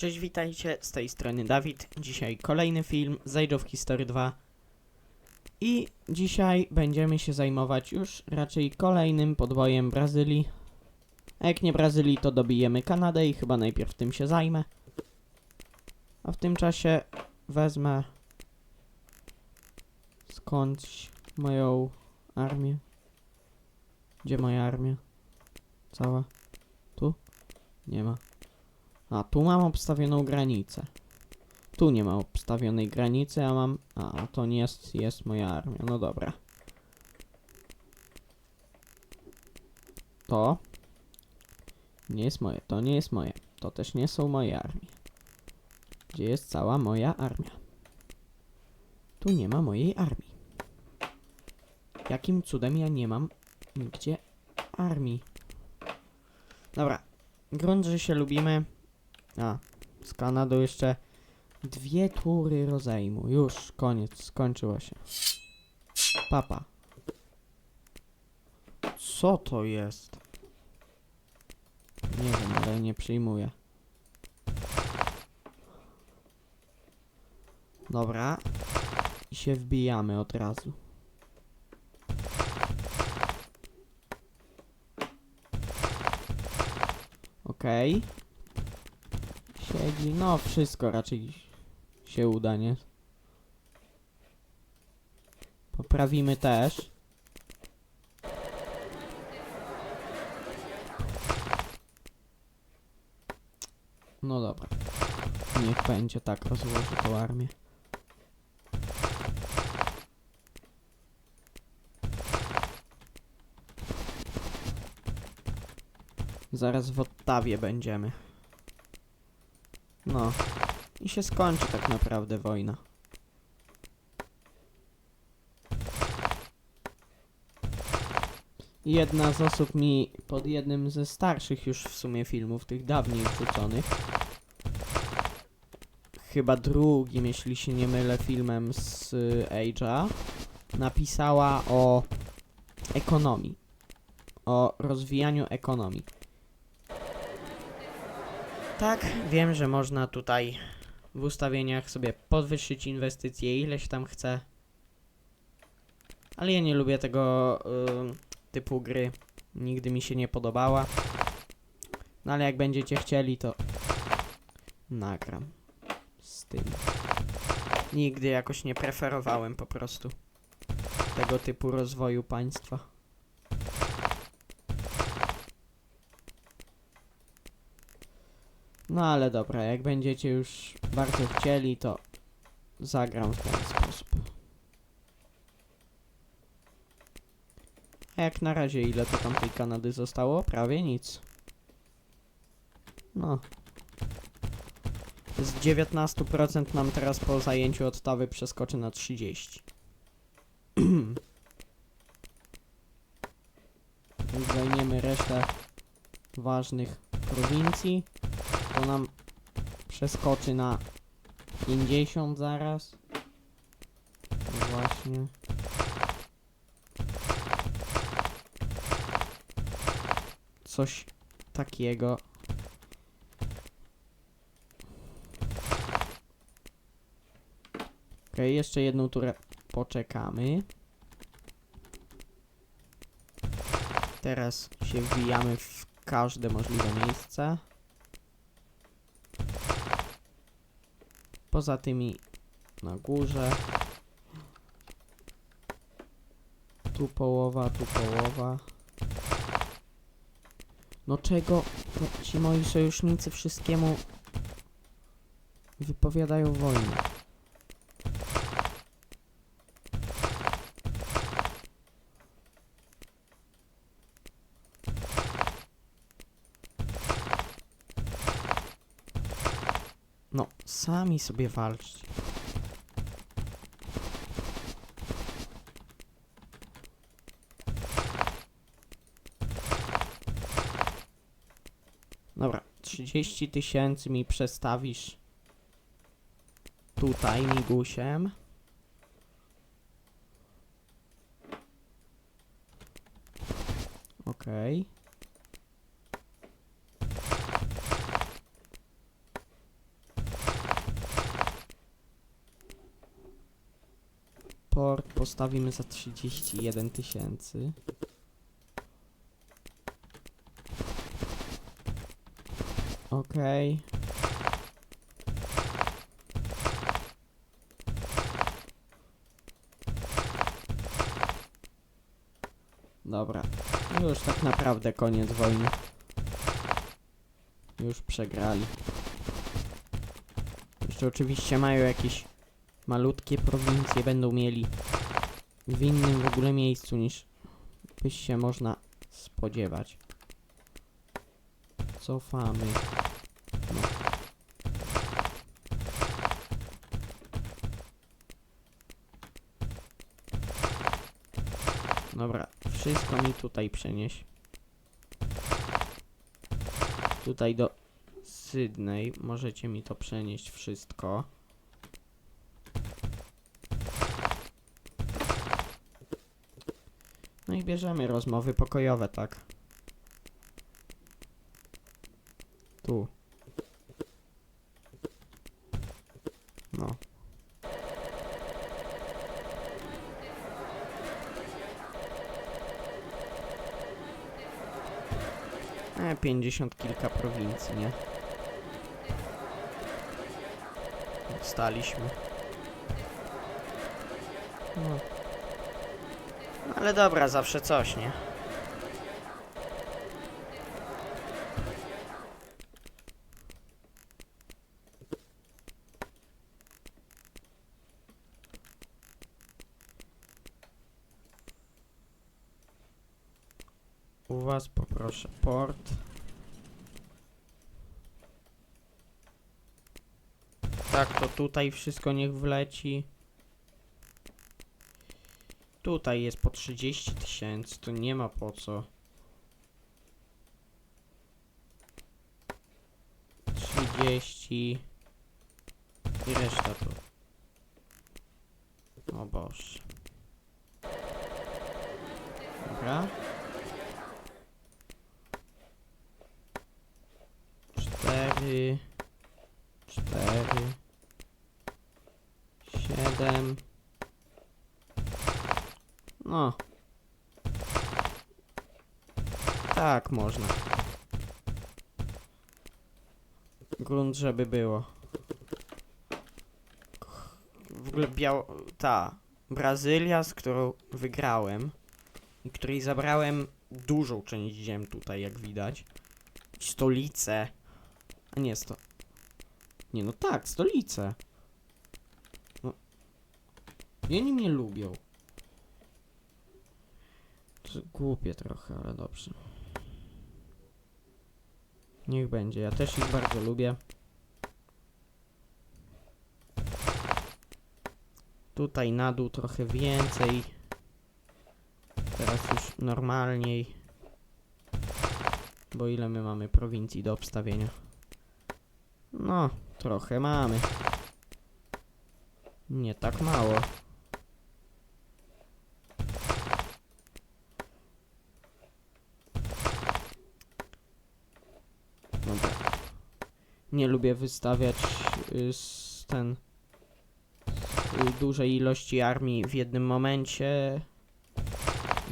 Cześć, witajcie, z tej strony Dawid. Dzisiaj kolejny film z Age of History 2. I dzisiaj będziemy się zajmować już raczej kolejnym podbojem Brazylii. A jak nie Brazylii, to dobijemy Kanadę i chyba najpierw tym się zajmę. A w tym czasie wezmę skądś moją armię. Gdzie moja armia? Cała? Tu? Nie ma. A, tu mam obstawioną granicę. Tu nie ma obstawionej granicy, a mam... A, to nie jest, jest moja armia. No dobra. To... Nie jest moje, to nie jest moje. To też nie są moje armie. Gdzie jest cała moja armia? Tu nie ma mojej armii. Jakim cudem ja nie mam nigdzie armii? Dobra. Grunt, że się lubimy. A, z Kanadą jeszcze dwie tury rozejmu. Już, koniec, skończyło się. Papa. Co to jest? Nie wiem, ale nie przyjmuję. Dobra. I się wbijamy od razu. Okej. Siedzi, no wszystko raczej się uda, nie? Poprawimy też. No dobra. Niech będzie tak, rozłożę tą armię. Zaraz w Ottawie będziemy. No. I się skończy tak naprawdę wojna. Jedna z osób mi pod jednym ze starszych już w sumie filmów, tych dawniej wrzuconych, chyba drugim, jeśli się nie mylę, filmem z y, Age'a, napisała o ekonomii. O rozwijaniu ekonomii. Tak, wiem, że można tutaj w ustawieniach sobie podwyższyć inwestycje ileś tam chce. Ale ja nie lubię tego ym, typu gry. Nigdy mi się nie podobała. No ale jak będziecie chcieli, to nagram z tym. Nigdy jakoś nie preferowałem po prostu tego typu rozwoju państwa. No ale dobra, jak będziecie już bardzo chcieli, to zagram w ten sposób. A jak na razie, ile to tam tej Kanady zostało? Prawie nic. No. Z 19% nam teraz po zajęciu Ottawy przeskoczy na 30. Jak zajmiemy resztę ważnych prowincji, to nam przeskoczy na 50 zaraz. Właśnie. Coś takiego. Okej, jeszcze jedną turę poczekamy. Teraz się wbijamy w każde możliwe miejsce. Poza tymi na górze. Tu połowa, tu połowa. No czego no, ci moi sojusznicy wszystkiemu wypowiadają wojnę? No, sami sobie walczcie. Dobra, 30 tysięcy mi przestawisz tutaj migusiem. Okej. port postawimy za 31 tysięcy. Okej. Dobra, już tak naprawdę koniec wojny. Już przegrali. Jeszcze oczywiście mają jakieś malutkie prowincje, będą mieli w innym w ogóle miejscu niż byś się można spodziewać. Cofamy. No. Dobra, wszystko mi tutaj przenieś. Tutaj do Sydney możecie mi to przenieść wszystko. I bierzemy rozmowy pokojowe, tak. Tu. No. E, 50 kilka prowincji, nie? Staliśmy. No. Ale dobra, zawsze coś, nie? U was poproszę port. Tak, to tutaj wszystko niech wleci. Tutaj jest po 30 tysięcy, to nie ma po co. 30 i reszta tu. O Boże. Dobra. Tak, można. Grunt, żeby było. W ogóle. Ta. Brazylia, z którą wygrałem i której zabrałem dużą część ziem tutaj, jak widać. Stolicę. A nie, sto... Nie, no tak, stolicę. No. I oni mnie lubią. To głupie trochę, ale dobrze. Niech będzie. Ja też ich bardzo lubię. Tutaj na dół trochę więcej. Teraz już normalniej. Bo ile my mamy prowincji do obstawienia? No, trochę mamy. Nie tak mało. Dobra. Nie lubię wystawiać y, z ten y, dużej ilości armii w jednym momencie,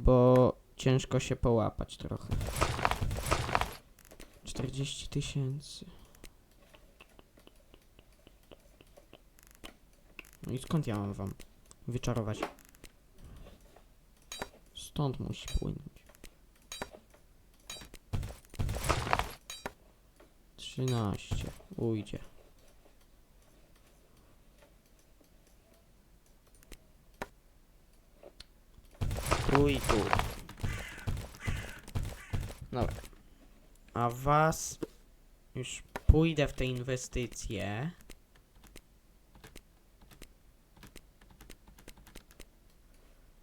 bo ciężko się połapać trochę. 40 tysięcy. No i skąd ja mam wam wyczarować? Stąd musi płynąć. 13. Ujdzie. Tu. Dobra. A was już pójdę w te inwestycje.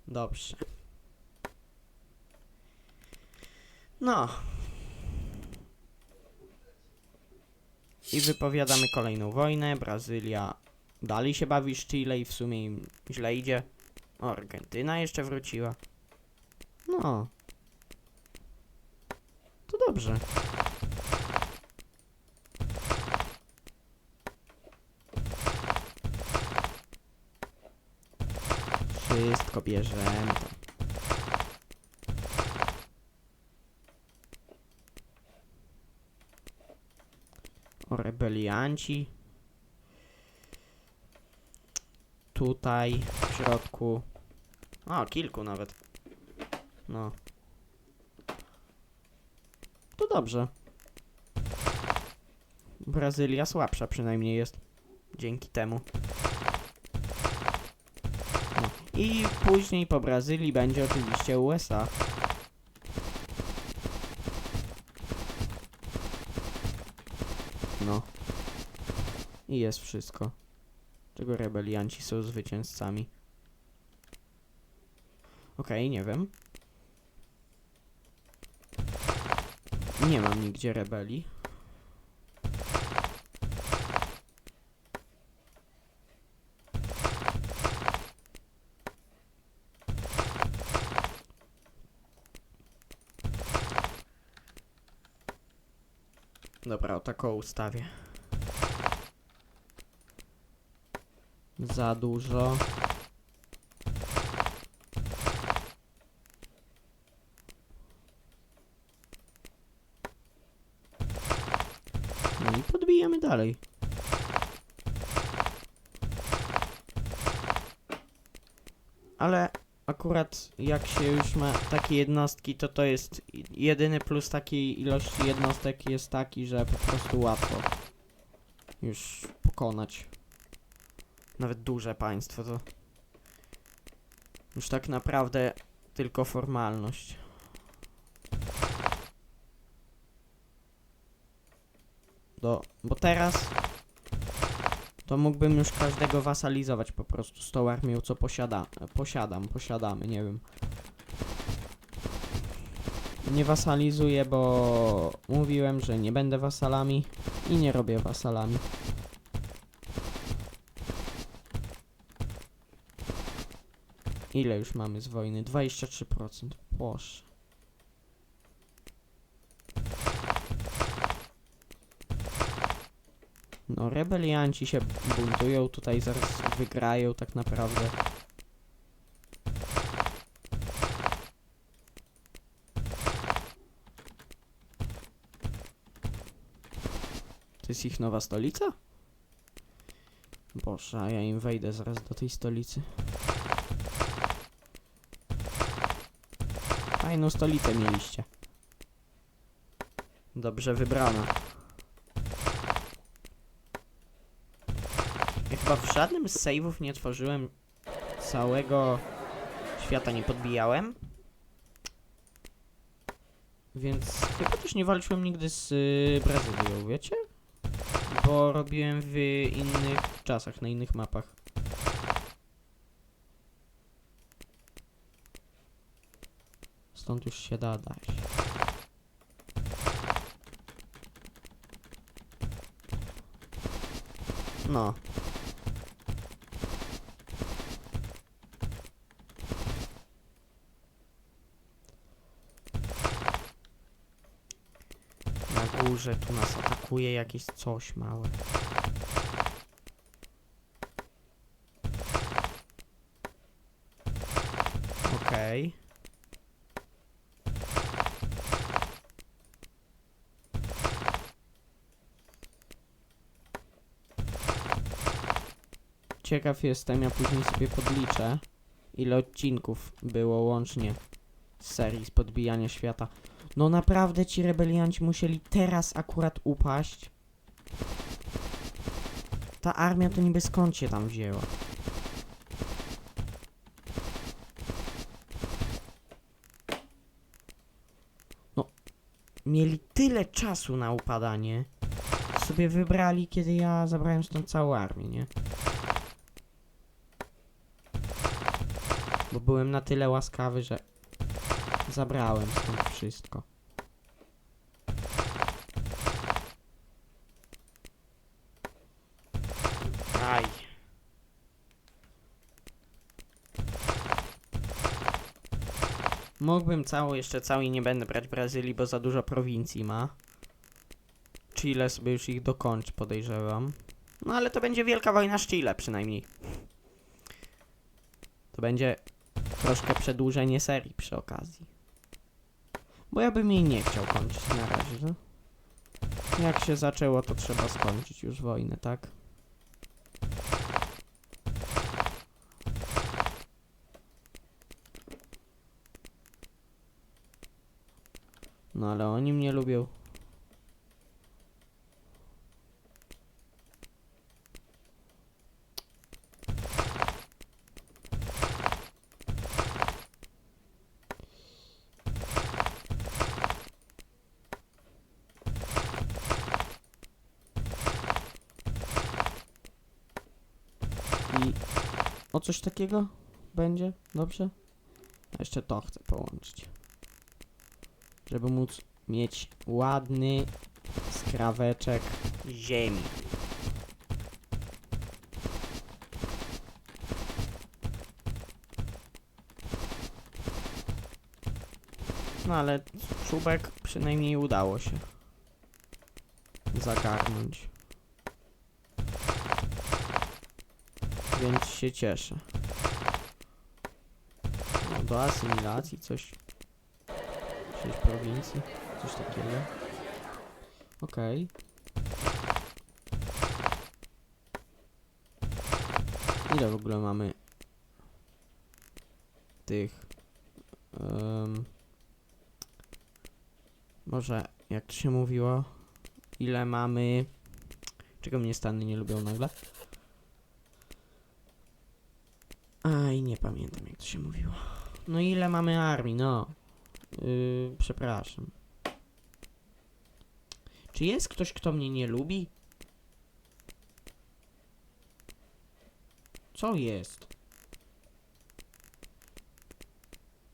Dobrze. No. I wypowiadamy kolejną wojnę. Brazylia dalej się bawi z Chile i w sumie im źle idzie. Argentyna jeszcze wróciła. No. To dobrze. Wszystko bierzemy. Rebelianci. Tutaj w środku. O, kilku nawet. No. To dobrze. Brazylia słabsza przynajmniej jest. Dzięki temu. I później po Brazylii będzie oczywiście USA. No. I jest wszystko. Czego rebelianci są zwycięzcami. Okej, nie wiem. Nie mam nigdzie rebelii. Dobra, o taką ustawię. Za dużo. No i podbijamy dalej. Ale akurat jak się już ma takie jednostki, to to jest jedyny plus takiej ilości jednostek jest taki, że po prostu łatwo już pokonać. Nawet duże państwo to już tak naprawdę tylko formalność. Do, bo teraz to mógłbym już każdego wasalizować po prostu z tą armią, co posiada, posiadam, posiadamy, nie wiem. Nie wasalizuję, bo mówiłem, że nie będę wasalami i nie robię wasalami. Ile już mamy z wojny? 23%. Boże. No, rebelianci się buntują, tutaj zaraz wygrają tak naprawdę. To jest ich nowa stolica? Boże, a ja im wejdę zaraz do tej stolicy. Fajną stolicę mieliście. Dobrze wybrana. Ja chyba w żadnym z save'ów nie tworzyłem całego świata, nie podbijałem. Więc chyba też nie walczyłem nigdy z y, Brazylią, wiecie? Bo robiłem w innych czasach, na innych mapach. Stąd już się da dać. No. Na górze tu nas atakuje jakieś coś małe. Okej. Ciekaw jestem, ja później sobie podliczę, ile odcinków było łącznie z serii z podbijania świata. No naprawdę ci rebelianci musieli teraz akurat upaść. Ta armia to niby skąd się tam wzięła? No, mieli tyle czasu na upadanie. Sobie wybrali, kiedy ja zabrałem stąd całą armię, nie? Bo byłem na tyle łaskawy, że zabrałem stąd wszystko. Aj. Mógłbym całą, jeszcze całej nie będę brać Brazylii, bo za dużo prowincji ma. Chile sobie już ich dokończy, podejrzewam. No ale to będzie wielka wojna z Chile przynajmniej. To To będzie troszkę przedłużenie serii przy okazji. Bo ja bym jej nie chciał kończyć na razie, no. Jak się zaczęło, to trzeba skończyć już wojnę, tak? No ale oni mnie lubią. I o coś takiego będzie? Dobrze? A jeszcze to chcę połączyć. Żeby móc mieć ładny skraweczek ziemi. No ale czubek przynajmniej udało się zagarnąć. Więc się cieszę. Do asymilacji coś. 6 prowincji, coś takiego. Okej. Ile w ogóle mamy tych em, może jak to się mówiło ile mamy czego mnie Stany nie lubią nagle Aj, nie pamiętam jak to się mówiło. No ile mamy armii, no. Yy, przepraszam. Czy jest ktoś, kto mnie nie lubi? Co jest?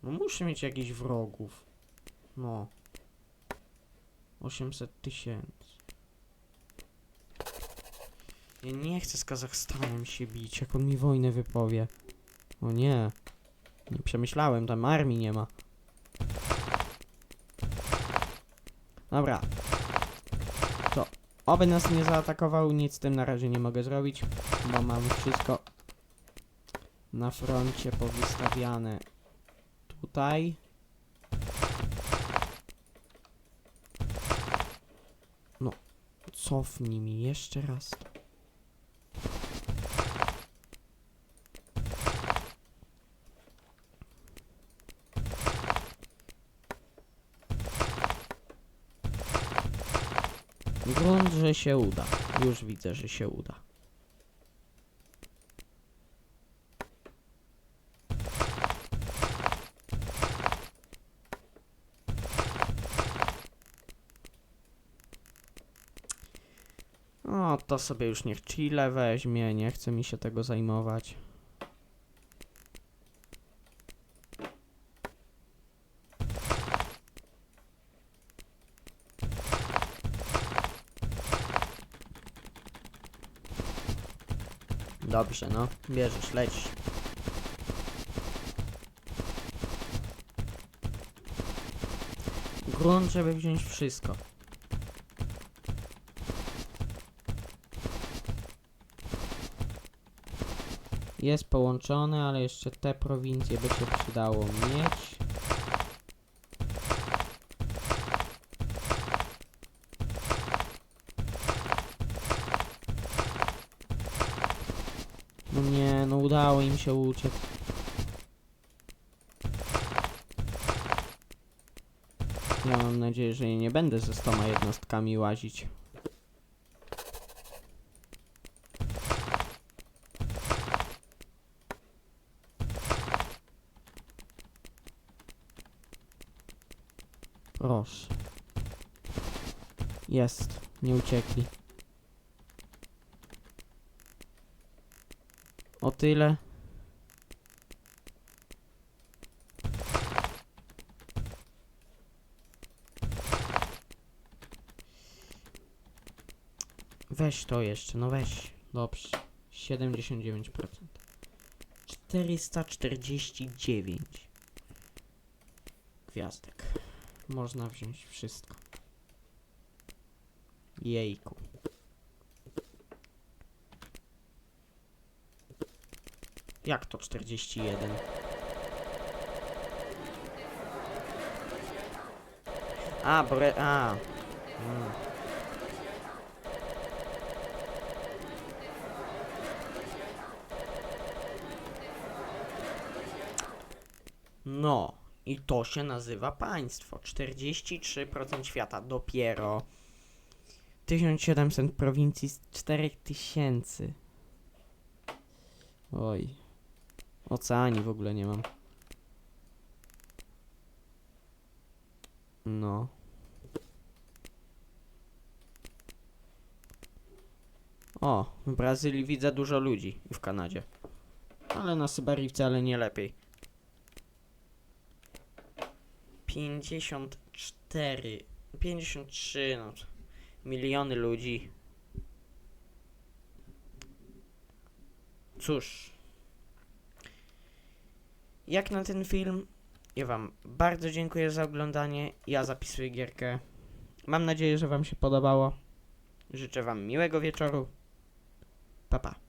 No muszę mieć jakichś wrogów. No. 800 tysięcy. Ja nie chcę z Kazachstanem się bić, jak on mi wojnę wypowie. O nie. Nie przemyślałem, tam armii nie ma. Dobra. To oby nas nie zaatakował, nic z tym na razie nie mogę zrobić, bo mam wszystko na froncie powystawiane tutaj. No, cofnij mi jeszcze raz. Grunt, że się uda. Już widzę, że się uda. O, to sobie już niech Chile weźmie, nie chce mi się tego zajmować. Dobrze, no. Bierzesz, lecisz. Grunt, żeby wziąć wszystko. Jest połączone, ale jeszcze te prowincje by się przydało mieć. No nie, no się uciec. Ja mam nadzieję, że nie będę ze stoma jednostkami łazić. Proszę. Jest, nie uciekli. O tyle. Weź to jeszcze, no weź. Dobrze. 79%. 449 gwiazdek. Można wziąć wszystko. Jejku. Jak to 41? A, Bre... A. Mm. No, i to się nazywa państwo. 43% świata dopiero. 1700 prowincji z 4000. Oj. Oceanii w ogóle nie mam. No. O, w Brazylii widzę dużo ludzi w Kanadzie. Ale na Syberii wcale nie lepiej. 54, 53, no, miliony ludzi. Cóż, jak na ten film, ja Wam bardzo dziękuję za oglądanie. Ja zapisuję gierkę. Mam nadzieję, że Wam się podobało. Życzę Wam miłego wieczoru. Pa pa.